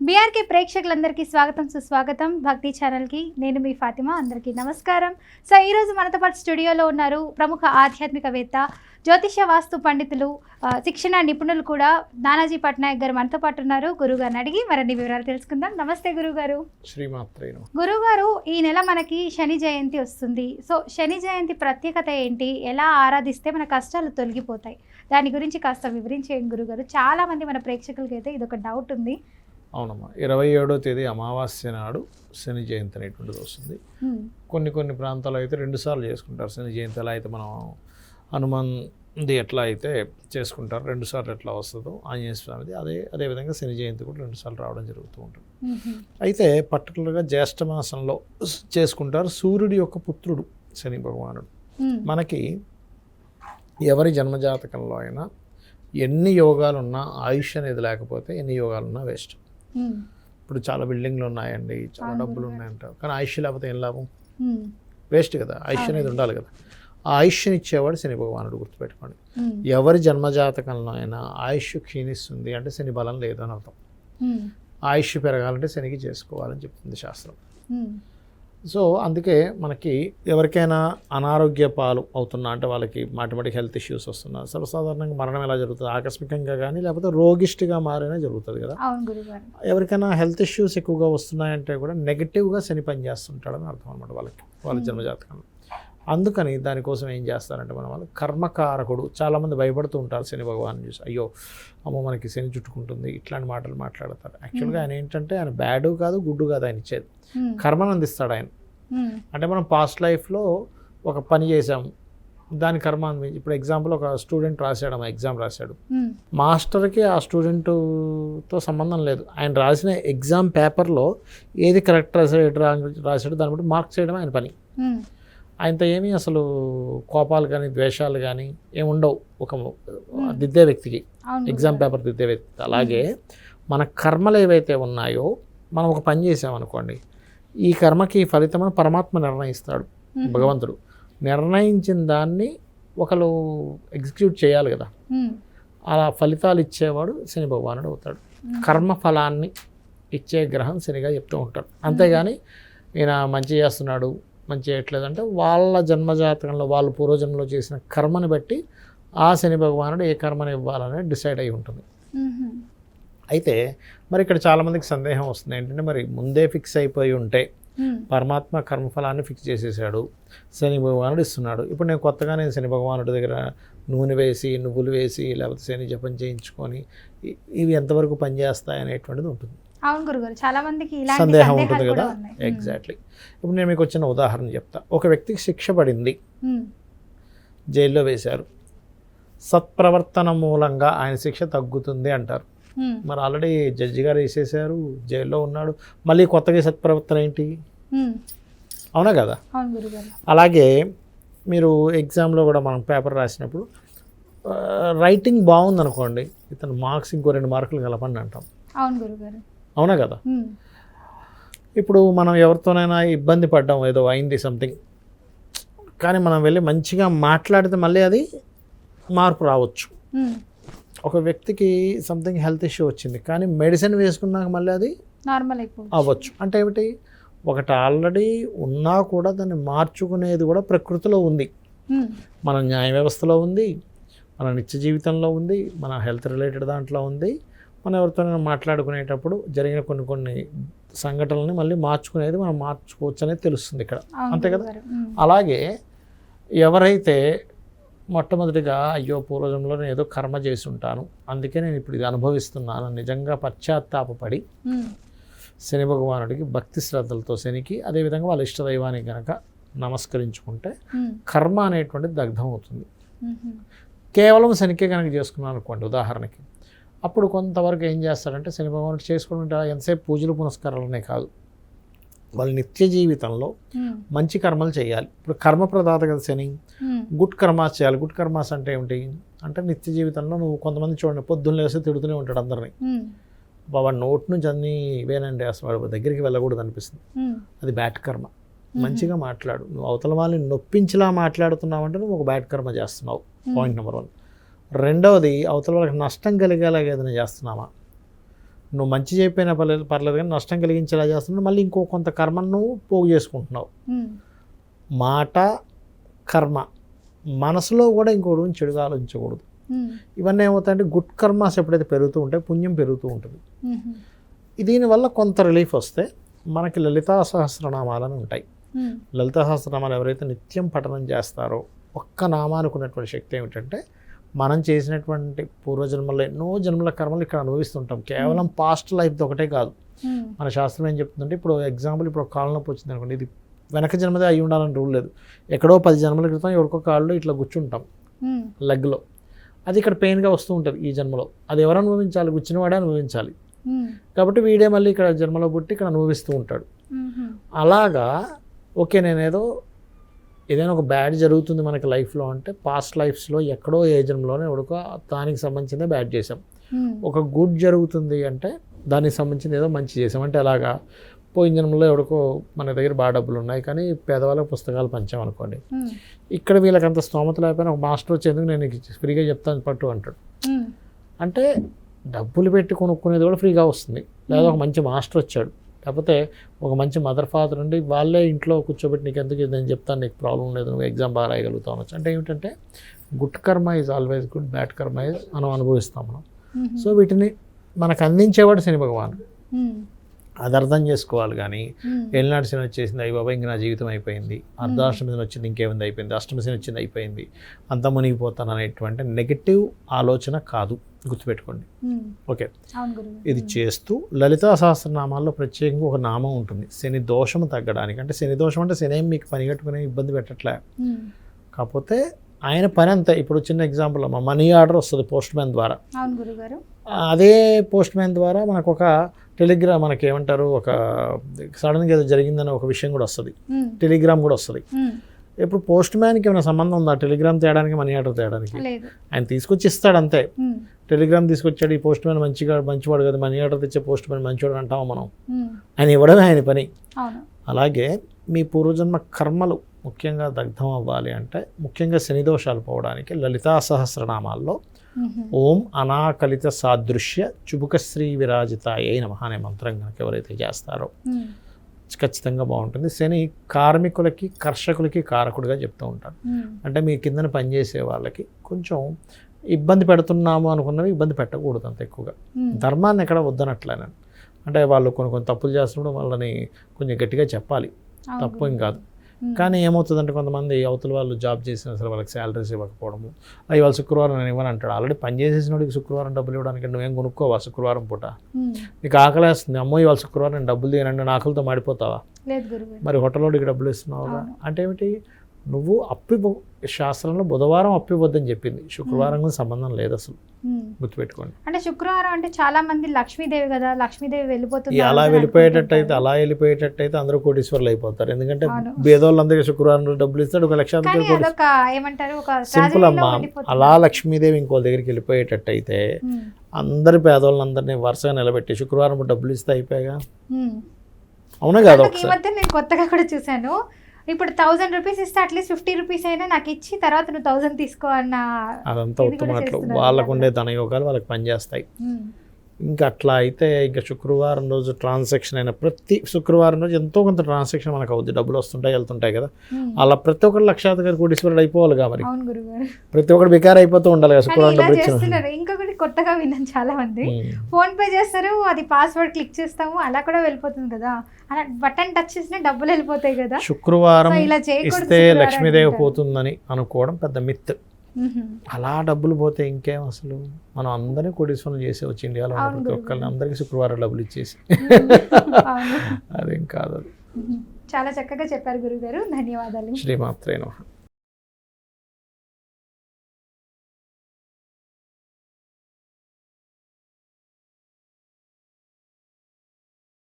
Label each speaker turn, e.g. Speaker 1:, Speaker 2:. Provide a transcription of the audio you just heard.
Speaker 1: BRK ప్రేక్షకులందరికీ స్వాగతం సుస్వాగతం. భక్తి ఛానల్కి నేను మీ ఫాతిమా. అందరికీ నమస్కారం. సో ఈరోజు మనతో పాటు స్టూడియోలో ఉన్నారు ప్రముఖ ఆధ్యాత్మికవేత్త జ్యోతిష వాస్తు పండితులు శిక్షణ నిపుణులు కూడా నానాజీ పట్నాయక్ గారు మనతో పాటు ఉన్నారు. గురుగారిని అడిగి మరిన్ని వివరాలు తెలుసుకుందాం. నమస్తే గురుగారు గురుగారు ఈ నెల మనకి శని జయంతి వస్తుంది. సో శని జయంతి ప్రత్యేకత ఏంటి? ఎలా ఆరాధిస్తే మన కష్టాలు తొలగిపోతాయి? దాని గురించి కాస్త వివరించేయండి గురుగారు చాలా మంది మన ప్రేక్షకులకి అయితే ఇది ఒక డౌట్ ఉంది.
Speaker 2: అవునమ్మా ఇరవై ఏడో తేదీ అమావాస్య నాడు శని జయంతి అనేటువంటిది వస్తుంది. కొన్ని కొన్ని ప్రాంతాల్లో అయితే రెండు సార్లు చేసుకుంటారు శని జయంతి ఎలా అయితే మనం హనుమంది ఎట్లా అయితే చేసుకుంటారు రెండు సార్లు ఎట్లా వస్తుందో ఆంజనేయ స్వామిది అదే అదేవిధంగా శని జయంతి కూడా రెండు సార్లు రావడం జరుగుతూ ఉంటుంది. అయితే పర్టికులర్గా జ్యేష్ఠ మాసంలో చేసుకుంటారు సూర్యుడి యొక్క పుత్రుడు శని భగవానుడు. మనకి ఎవరి జన్మజాతకంలో అయినా ఎన్ని యోగాలు ఉన్నా ఆయుష్ అనేది లేకపోతే ఎన్ని యోగాలు ఉన్నా వేస్ట్. ఇప్పుడు చాలా బిల్డింగ్లు ఉన్నాయండి చాలా డబ్బులు
Speaker 1: గురుగారు.
Speaker 2: ఉన్నాయంట కానీ ఆయుష్ లేకపోతే ఏం లాభం. వేస్ట్ కదా ఆయుష్ అనేది. ఉండాలి కదా ఆ ఆయుష్ని ఇచ్చేవాడు శని భగవానుడు గుర్తుపెట్టుకోండి
Speaker 1: మ్మ్.
Speaker 2: ఎవరి జన్మజాతకంలో అయినా ఆయుష్ క్షీణిస్తుంది అంటే శని బలం లేదు అని అర్థం. ఆయుష్ పెరగాలంటే శనికి చేసుకోవాలని చెప్తుంది శాస్త్రం. సో అందుకే మనకి ఎవరికైనా అనారోగ్య పాలు అవుతున్నా అంటే వాళ్ళకి మాటిమాటికి హెల్త్ ఇష్యూస్ వస్తున్నా సర్వసాధారణంగా మరణం ఎలా జరుగుతుంది? ఆకస్మికంగా కానీ లేకపోతే రోగిష్టిగా మారినా జరుగుతుంది కదా. ఎవరికైనా హెల్త్ ఇష్యూస్ ఎక్కువగా వస్తున్నాయంటే కూడా నెగిటివ్గా శని పని చేస్తుంటాడని అర్థం అనమాట వాళ్ళకి వాళ్ళ. జన్మజాతకంలో అందుకని దానికోసం ఏం చేస్తారంటే మన వాళ్ళు కర్మకారకుడు. చాలామంది భయపడుతూ ఉంటారు శని భగవాన్ చూసి అయ్యో అమ్మో మనకి శని చుట్టుకుంటుంది. ఇట్లాంటి మాటలు మాట్లాడతారు. యాక్చువల్గా ఆయన ఏంటంటే ఆయన బ్యాడు కాదు గుడ్డు కాదు ఆయన ఇచ్చేది. కర్మను అందిస్తాడు ఆయన. అంటే మనం పాస్ట్ లైఫ్లో ఒక పని చేసాం దాని కర్మ ఇప్పుడు ఎగ్జాంపుల్ ఒక స్టూడెంట్ రాశాడు ఆ ఎగ్జామ్ రాశాడు. మాస్టర్కి ఆ స్టూడెంట్తో సంబంధం లేదు. ఆయన రాసిన ఎగ్జామ్ పేపర్లో ఏది కరెక్ట్ రాశాడు ఎటు రాంగ్ రాశాడు దాన్ని బట్టి మార్క్స్ చేయడం ఆయన పని. ఆయనతో ఏమీ అసలు కోపాలు కానీ ద్వేషాలు కానీ ఏమి ఉండవు. ఒక దిద్దే వ్యక్తికి. ఎగ్జామ్. పేపర్ దిద్దే వ్యక్తి. అలాగే మన కర్మలు ఏవైతే ఉన్నాయో మనం ఒక పని చేసామనుకోండి ఈ కర్మకి ఫలితం పరమాత్మ నిర్ణయిస్తాడు. భగవంతుడు. నిర్ణయించిన దాన్ని ఒకరు ఎగ్జిక్యూట్ చేయాలి కదా. అలా ఫలితాలు ఇచ్చేవాడు శని భగవానుడు అవుతాడు. కర్మ ఫలాన్ని ఇచ్చే గ్రహం శనిగా చెప్తూ ఉంటాడు. అంతేగాని ఈయన మంచి చేస్తున్నాడు మంచి చేయట్లేదు అంటే వాళ్ళ జన్మజాతకంలో వాళ్ళు పూర్వజన్మలో చేసిన కర్మని బట్టి ఆ శని భగవానుడు ఏ కర్మని ఇవ్వాలని డిసైడ్ అయి ఉంటుంది. అయితే మరి ఇక్కడ చాలామందికి సందేహం వస్తుంది ఏంటంటే మరి ముందే ఫిక్స్ అయిపోయి ఉంటే. పరమాత్మ కర్మఫలాన్ని ఫిక్స్ చేసేసాడు శని భగవానుడు ఇస్తున్నాడు ఇప్పుడు నేను కొత్తగా నేను శని భగవానుడి దగ్గర నూనె వేసి నువ్వులు వేసి లేకపోతే శని జపం చేయించుకొని ఇవి ఎంతవరకు పనిచేస్తాయి అనేటువంటిది ఉంటుంది
Speaker 1: అవును గురుగారు చాలా మందికి ఇలాంటి
Speaker 2: సందేహం
Speaker 1: సందేహాలు
Speaker 2: ఉంటుంది కదా. ఎగ్జాక్ట్లీ ఇప్పుడు నేను మీకు వచ్చిన ఉదాహరణ చెప్తా. ఒక వ్యక్తికి శిక్ష పడింది.
Speaker 1: మ్మ్.
Speaker 2: జైల్లో వేశారు. సత్ప్రవర్తన మూలంగా ఆయన శిక్ష తగ్గుతుంది అంటారు.
Speaker 1: మ్మ్.
Speaker 2: మరి ఆల్రెడీ జడ్జి గారు వేసేసారు జైల్లో ఉన్నాడు. మళ్ళీ కొత్తగా సత్ప్రవర్తన ఏంటి. అవునా కదా?
Speaker 1: అవును గురుగారు.
Speaker 2: అలాగే మీరు ఎగ్జామ్లో కూడా మనం పేపర్ రాసినప్పుడు రైటింగ్ బాగుందనుకోండి ఇతను మార్క్స్ ఇంకో రెండు మార్కులు కలపండి అంటాం.
Speaker 1: అవును గురుగారు.
Speaker 2: అవునా కదా. ఇప్పుడు మనం ఎవరితోనైనా ఇబ్బంది పడ్డాం ఏదో అయింది సంథింగ్ కానీ మనం వెళ్ళి మంచిగా మాట్లాడితే మళ్ళీ అది మార్పు రావచ్చు. ఒక వ్యక్తికి సంథింగ్ హెల్త్ ఇష్యూ వచ్చింది కానీ మెడిసిన్ వేసుకున్నాక మళ్ళీ అది
Speaker 1: నార్మల్
Speaker 2: అవ్వచ్చు. అంటే ఏమిటి? ఒకటి ఆల్రెడీ ఉన్నా కూడా దాన్ని మార్చుకునేది కూడా ప్రకృతిలో ఉంది. మన న్యాయ వ్యవస్థలో ఉంది మన నిత్య జీవితంలో ఉంది మన హెల్త్ రిలేటెడ్ దాంట్లో ఉంది. మనం ఎవరితోనైనా మాట్లాడుకునేటప్పుడు జరిగిన కొన్ని కొన్ని సంఘటనల్ని మళ్ళీ మార్చుకునేది మనం మార్చుకోవచ్చు అనేది తెలుస్తుంది ఇక్కడ అంతే కదా? అలాగే ఎవరైతే మొట్టమొదటిగా అయ్యో పూర్వజంలో నేను ఏదో కర్మ చేసి ఉంటాను అందుకే నేను ఇప్పుడు ఇది అనుభవిస్తున్నాను నిజంగా పశ్చాత్తాపపడి
Speaker 1: మ్మ్.
Speaker 2: శని భగవానుడికి భక్తి శ్రద్ధలతో శనికి అదేవిధంగా వాళ్ళ ఇష్టదైవానికి కనుక నమస్కరించుకుంటే. కర్మ అనేటువంటిది దగ్ధం అవుతుంది. కేవలం శనికే కనుక చేసుకున్నాను అనుకోండి ఉదాహరణకి అప్పుడు కొంతవరకు ఏం చేస్తారంటే శని భగవానుడు చేసుకోవడం అంటే ఎంతసేపు పూజలు పునస్కారాలనే కాదు. వాళ్ళ నిత్య జీవితంలో. మంచి కర్మలు చేయాలి. ఇప్పుడు కర్మప్రదాత కదా శని. గుడ్ కర్మాస్ చేయాలి. గుడ్ కర్మాస్ అంటే ఏమిటి? అంటే నిత్య జీవితంలో నువ్వు కొంతమంది చూడండి పొద్దున్న లేస్తే తిడుతూనే ఉంటాడు అందరినీ. బాబా నోట్ నుంచి అన్నీ ఇవేనండి అసలు. వాడి దగ్గరికి వెళ్ళకూడదు అనిపిస్తుంది. అది బ్యాడ్ కర్మ. మంచిగా మాట్లాడు. నువ్వు అవతల వాళ్ళని నొప్పించేలా మాట్లాడుతున్నావు అంటే నువ్వు ఒక బ్యాడ్ కర్మ చేస్తున్నావు. Point number one. రెండవది అవతల వాళ్ళకి నష్టం కలిగేలాగా ఏదైనా చేస్తున్నావా? నువ్వు మంచి చెప్పినా పర్లేదు పర్లేదు కానీ నష్టం కలిగించేలా చేస్తున్నావు. మళ్ళీ ఇంకో కొంత కర్మను నువ్వు పోగు చేసుకుంటున్నావు. మాట కర్మ మనసులో కూడా ఇంకోటి గురించి చెడుగా ఆలోచించకూడదు. ఇవన్నీ ఏమవుతాయంటే గుడ్ కర్మాస్ ఎప్పుడైతే పెరుగుతూ ఉంటాయి పుణ్యం పెరుగుతూ ఉంటుంది. దీనివల్ల కొంత రిలీఫ్ వస్తే మనకి లలితా సహస్రనామాలని ఉంటాయి. లలితా సహస్రనామాలు ఎవరైతే నిత్యం పఠనం చేస్తారో ఒక్క నామానికి ఉన్నటువంటి శక్తి ఏమిటంటే మనం చేసినటువంటి పూర్వజన్మలో ఎన్నో జన్మల కర్మలు ఇక్కడ అనుభవిస్తుంటాం. కేవలం పాస్ట్ లైఫ్ ఒకటే కాదు.
Speaker 1: ఉమ్,
Speaker 2: మన శాస్త్రం ఏం చెప్తుందంటే ఇప్పుడు ఎగ్జాంపుల్ ఇప్పుడు ఒక కాళ్ళ నొప్పి వచ్చింది అనుకోండి ఇది వెనక జన్మదే అయి ఉండాలని రూల్ లేదు. ఎక్కడో పది జన్మల క్రితం ఎవరికో కాళ్ళు ఇట్లా కూర్చుంటాం.
Speaker 1: ఉమ్,
Speaker 2: లెగ్లో అది ఇక్కడ పెయిన్గా వస్తూ ఉంటుంది ఈ జన్మలో. అది ఎవరు అనుభవించాలి? కూర్చున్న వాడే అనుభవించాలి. కాబట్టి వీడే మళ్ళీ ఇక్కడ జన్మలో పుట్టి ఇక్కడ అనుభవిస్తూ ఉంటాడు. అలాగా ఓకే నేనేదో ఏదైనా ఒక బ్యాడ్ జరుగుతుంది మనకి లైఫ్లో అంటే పాస్ట్ లైఫ్స్లో ఎక్కడో ఏ జన్మలోనే ఎవరికో దానికి సంబంధించిందే బ్యాడ్ చేసాం
Speaker 1: ఉమ్,
Speaker 2: ఒక గుడ్ జరుగుతుంది అంటే దానికి సంబంధించిన ఏదో మంచి చేసాం అంటే అలాగా పోయిన జన్మలో ఎవరికో మన దగ్గర బాగా డబ్బులు ఉన్నాయి కానీ పేదవాళ్ళకి పుస్తకాలు పంచాం అనుకోండి.
Speaker 1: ఉమ్,
Speaker 2: ఇక్కడ వీళ్ళకి అంత స్తోమత లేకపోయినా ఒక మాస్టర్ వచ్చేందుకు నేను ఫ్రీగా చెప్తాను పట్టు అంటాడు.
Speaker 1: ఉమ్,
Speaker 2: అంటే డబ్బులు పెట్టి కొనుక్కునేది కూడా ఫ్రీగా వస్తుంది. లేదా ఒక మంచి మాస్టర్ వచ్చాడు. లేకపోతే ఒక మంచి మదర్ ఫాదర్ ఉండి వాళ్ళే ఇంట్లో కూర్చోబెట్టి నీకు ఎందుకు ఇది నేను చెప్తాను నీకు ప్రాబ్లం లేదు నువ్వు ఎగ్జామ్ బాగా రాయగలుగుతావు అనొచ్చు. అంటే ఏమిటంటే good karma is always good bad karma is మనం అనుభవిస్తాం మనం. సో వీటిని మనకు అందించేవాడు శని భగవాన్. అది అర్థం చేసుకోవాలి కానీ ఏలినాటి శని వచ్చేసింది అయ్యి బాబా ఇంక నా జీవితం అయిపోయింది. అర్ధాష్టమి శని వచ్చింది ఇంకేముంది అయిపోయింది? అష్టమి శని వచ్చింది అయిపోయింది. అంత మునిగిపోతాను అనేటువంటి నెగిటివ్ ఆలోచన కాదు. గుర్తుపెట్టుకోండి. ఓకే. ఇది చేస్తూ లలితా సహస్రనామాల్లో ప్రత్యేకంగా ఒక నామం ఉంటుంది శని దోషము తగ్గడానికి. అంటే శని దోషం అంటే శని ఏం మీకు పని కట్టుకునే ఇబ్బంది పెట్టట్లే. కాకపోతే ఆయన పని అంతే. ఇప్పుడు చిన్న ఎగ్జాంపుల్ అమ్మ మనీ ఆర్డర్ వస్తుంది పోస్ట్ మ్యాన్ ద్వారా అదే పోస్ట్ మ్యాన్ ద్వారా మనకు ఒక టెలిగ్రామ్ మనకి ఏమంటారు ఒక సడన్గా ఏదో జరిగిందనే ఒక విషయం కూడా వస్తుంది. టెలిగ్రామ్ కూడా వస్తుంది. ఇప్పుడు పోస్ట్ మ్యాన్కి ఏమైనా సంబంధం ఉందా? టెలిగ్రామ్ తేయడానికి మనీ ఆర్డర్ తేయడానికి ఆయన తీసుకొచ్చి ఇస్తాడు అంతే టెలిగ్రామ్ తీసుకొచ్చాడు ఈ పోస్ట్ మ్యాన్ మంచిగా మంచివాడు కదా మనీ ఆర్డర్ తెచ్చే పోస్ట్ మ్యాన్ మంచివాడు అంటాము మనం? ఆయన ఇవ్వడమే ఆయన పని. అలాగే మీ పూర్వజన్మ కర్మలు ముఖ్యంగా దగ్ధం అవ్వాలి అంటే ముఖ్యంగా శని దోషాలు పోవడానికి లలితా సహస్రనామాల్లో ఓం అనాకలిత సాదృశ్య చుబుకశ్రీ విరాజితాయ నమ అనే మంత్రం కనుక ఎవరైతే చేస్తారో ఖచ్చితంగా బాగుంటుంది. శని కార్మికులకి కర్షకులకి కారకుడిగా చెప్తూ ఉంటారు అంటే మీ కిందన పనిచేసే వాళ్ళకి కొంచెం ఇబ్బంది పెడుతున్నాము అనుకున్నవి ఇబ్బంది పెట్టకూడదు అంత ఎక్కువగా. ధర్మాన్ని ఎక్కడ వద్దనట్లేనండి. అంటే వాళ్ళు కొన్ని కొన్ని తప్పులు చేస్తున్నప్పుడు వాళ్ళని కొంచెం గట్టిగా చెప్పాలి. తప్పు ఏం. కాదు. కానీ ఏమవుతుందంటే కొంతమంది అవతల వాళ్ళు జాబ్ చేసిన అసలు వాళ్ళకి శాలరీస్ ఇవ్వకపోవడము. అవి వాళ్ళు శుక్రవారం నేను ఇవ్వను అంటాడు. ఆల్రెడీ పని చేసేసినోడికి శుక్రవారం డబ్బులు ఇవ్వడానికి నువ్వేం కొనుక్కోవా శుక్రవారం పూట?
Speaker 1: ఉమ్,
Speaker 2: నీకు ఆకలేస్తుంది. అమ్మో ఇవాళ శుక్రవారం నేను డబ్బులు తీయనండి ఆకలితో మాడిపోతావా? మరి హోటల్లోడికి డబ్బులు ఇస్తున్నావుగా
Speaker 1: అవును.
Speaker 2: అంటే ఏమిటి? నువ్వు అప్పు శాస్త్రంలో బుధవారం అప్పు ఇవ్వద్దని చెప్పింది. శుక్రవారం కూడా సంబంధం లేదు అసలు. గుర్తుపెట్టుకోండి.
Speaker 1: అంటే శుక్రవారం అంటే చాలా మంది లక్ష్మీదేవి కదా లక్ష్మీదేవి వెళ్ళిపోతుంది
Speaker 2: అలా వెళ్ళిపోయేటట్టు అయితే అలా వెళ్ళిపోయేటట్టు అయితే అందరూ కోటీశ్వర్లు అయిపోతారు. ఎందుకంటే. బేదోళ్ళందరికీ శుక్రవారం డబ్బులు ఇస్తాడు ఒక లక్ష
Speaker 1: ఏమంటారు
Speaker 2: సింపుల్ అమ్మా. అలా లక్ష్మీదేవి ఇంకో దగ్గరికి వెళ్ళిపోయేటట్టు అయితే
Speaker 1: ఉమ్,
Speaker 2: అందరి పేదోళ్ళందరినీ వరుసగా నిలబెట్టి శుక్రవారం డబ్బులు ఇస్తే అయిపోయాగా. అవునా కదా
Speaker 1: నేను కొత్తగా కూడా చూశాను. ఇప్పుడు థౌసండ్ రూపీస్ ఇస్తే అట్లీస్ట్ ఫిఫ్టీ రూపీస్ అయినా నాకు ఇచ్చి తర్వాత నువ్వు థౌసండ్ తీసుకో అన్న
Speaker 2: అదంతా
Speaker 1: చేస్తున్నారు
Speaker 2: వాళ్ళకు. ఉండే ధనయోగాలు వాళ్ళకి పనిచేస్తాయి. ఇంకా అట్లా అయితే ఇంకా శుక్రవారం రోజు ట్రాన్సాక్షన్ అయిన ప్రతి శుక్రవారం రోజు ఎంతో కొంత ట్రాన్సాక్షన్ మనకు అవుద్ది. డబ్బులు వస్తుంటాయి వెళ్తుంటాయి కదా. అలా ప్రతి ఒక్కరు లక్షాధికారి కోటీశ్వరుడు
Speaker 1: గురువు గారు
Speaker 2: ప్రతి ఒక్కరు బికార్ అయిపోతూ ఉండాలి కదా శుక్రవారం డబ్బులు ఇచ్చిన
Speaker 1: ఇంకొకటి కొత్తగా విన్నాను చాలా మంది. ఫోన్ పే చేస్తారు అది పాస్వర్డ్ క్లిక్ చేస్తాము అలా కూడా వెళ్ళిపోతుంది కదా. అలా బటన్ టచ్ చేసినా డబ్బులు వెళ్ళిపోతాయి కదా.
Speaker 2: శుక్రవారం ఇస్తే లక్ష్మీదేవి. పోతుందని అనుకోవడం పెద్ద మిత్. అలా డబ్బులు పోతే ఇంకేం అసలు? మనం అందరినీ కోటీశ్వరం చేసి వచ్చి ఇండియాలో ప్రతి. ఒక్కరిని అందరికీ శుక్రవారం డబ్బులు ఇచ్చేసి. అదేం కాదు అది.
Speaker 1: చాలా చక్కగా చెప్పారు గురుగారు. ధన్యవాదాలు.
Speaker 2: శ్రీమాత్రే నమః.